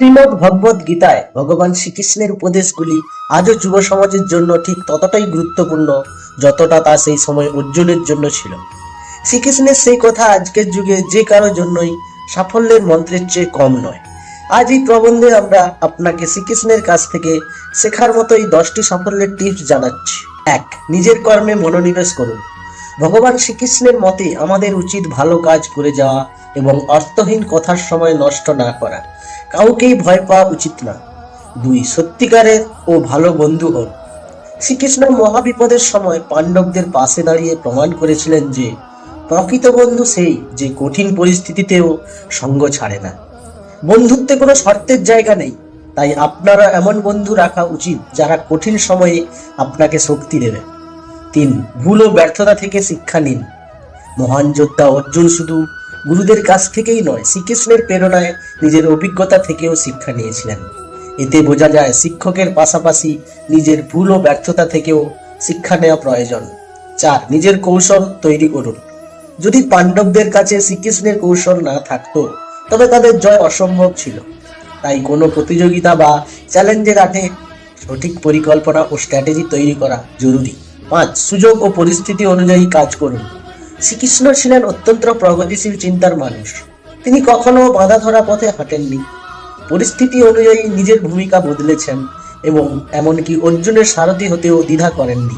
শ্রীমদ ভগবত গীতায় ভগবান শ্রীকৃষ্ণের উপদেশগুলি আজও যুব সমাজের জন্য ঠিক ততটাই গুরুত্বপূর্ণ যতটা তা সেই সময় অর্জুনের জন্য ছিল। শ্রীকৃষ্ণের সেই কথা আজকের যুগে যে কারও জন্যই সাফল্যের মন্ত্রের চেয়ে কম নয়। আজ এই প্রবন্ধে আমরা আপনাকে শ্রীকৃষ্ণের কাছ থেকে শেখার মতো এই দশটি সাফল্যের টিপস জানাচ্ছি। এক, নিজের কর্মে মনোনিবেশ করুন। ভগবান শ্রীকৃষ্ণের মতে আমাদের উচিত ভালো কাজ করে যাওয়া এবং অর্থহীন কথার সময় নষ্ট না করা। কাউকেই ভয় পাওয়া উচিত না। দুই, সত্যিকারের ও ভালো বন্ধু হন। শ্রীকৃষ্ণ মহাবিপদের সময় পাণ্ডবদের পাশে দাঁড়িয়ে প্রমাণ করেছিলেন যে, প্রকৃত বন্ধু সেই যে কঠিন পরিস্থিতিতেও সঙ্গ ছাড়ে না। বন্ধুত্বে কোনো শর্তের জায়গা নেই। তাই আপনারা এমন বন্ধু রাখা উচিত যারা কঠিন সময়ে আপনাকে শক্তি দেবে। তিন, ভুল ও ব্যর্থতা থেকে শিক্ষা নিন। মহান যোদ্ধা অর্জুন শুধু গুরুদের কাছ থেকেই নয়, শ্রীকৃষ্ণের প্রেরণায় নিজের অভিজ্ঞতা থেকেও শিক্ষা নিয়েছিলেন। এতে বোঝা যায় শিক্ষকের পাশাপাশি নিজের ভুল ও ব্যর্থতা থেকেও শিক্ষা নেওয়া প্রয়োজন। চার, নিজের কৌশল তৈরি করুন। যদি পাণ্ডবদের কাছে শ্রীকৃষ্ণের কৌশল না থাকতো, তবে তাদের জয় অসম্ভব ছিল। তাই কোনো প্রতিযোগিতা বা চ্যালেঞ্জের আগে সঠিক পরিকল্পনা ও স্ট্র্যাটেজি তৈরি করা জরুরি। পাঁচ, সুযোগ ও পরিস্থিতি অনুযায়ী কাজ করুন। শ্রীকৃষ্ণ ছিলেন অত্যন্ত প্রগতিশীল চিন্তার মানুষ। তিনি কখনো বাধা ধরা পথে হাঁটেননি। পরিস্থিতি অনুযায়ী নিজের ভূমিকা বদলেছেন এবং এমনকি অর্জুনের সারথি হতেও দ্বিধা করেননি।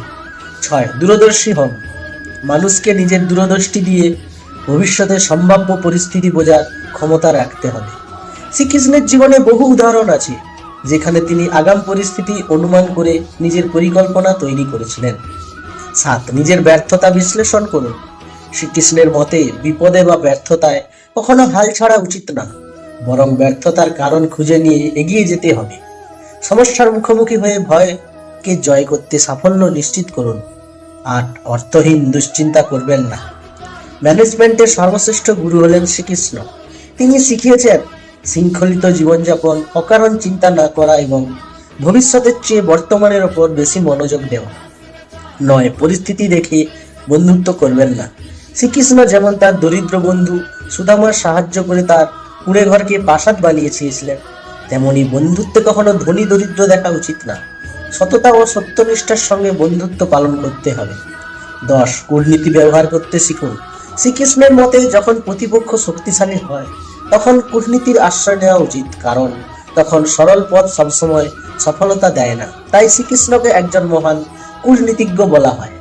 ছয়, দূরদর্শী হন। মানুষকে নিজের দূরদৃষ্টি দিয়ে ভবিষ্যতে সম্ভাব্য পরিস্থিতি বোঝার ক্ষমতা রাখতে হবে। শ্রীকৃষ্ণের জীবনে বহু উদাহরণ আছে, যেখানে তিনি আগাম পরিস্থিতি অনুমান করে নিজের পরিকল্পনা তৈরি করেছিলেন। সাত, নিজের ব্যর্থতা বিশ্লেষণ করুন। শ্রীকৃষ্ণের মতে বিপদে বা ব্যর্থতায় কখনো হাল ছাড়া উচিত না, বরং ব্যর্থতার কারণ খুঁজে নিয়ে এগিয়ে যেতে হবে। সমস্যার মুখোমুখি হয়ে ভয়কে জয় করতে সাফল্য নিশ্চিত করুন, আর অর্থহীন দুশ্চিন্তা করবেন না। ম্যানেজমেন্টের সর্বশ্রেষ্ঠ গুরু হলেন শ্রীকৃষ্ণ। তিনি শিখিয়েছেন, শৃঙ্খলিত জীবনযাপন, অকারণ চিন্তা না করা এবং ভবিষ্যতের চেয়ে বর্তমানের ওপর বেশি মনোযোগ দেওয়া। নয়, পরিস্থিতি দেখে বন্ধুত্ব করবেন না। শ্রীকৃষ্ণ যেমন তার দরিদ্র বন্ধু সুদামার সাহায্য করে তার কুড়ে ঘরকে প্রাসাদ বানিয়েছিলেন তেমনি বন্ধুত্বে কখনো ধনী দরিদ্র দেখা উচিত না। সততা ও সত্যনিষ্ঠার সঙ্গে বন্ধুত্ব পালন করতে হবে। দশ, কূটনীতি ব্যবহার করতে শিখুন। শ্রীকৃষ্ণের মতে যখন প্রতিপক্ষ শক্তিশালী হয়, তখন কূটনীতির আশ্রয় নেওয়া উচিত, কারণ তখন সরল পথ সবসময় সফলতা দেয় না। তাই শ্রীকৃষ্ণকে একজন মহান কূটনীতিজ্ঞ বলা হয়।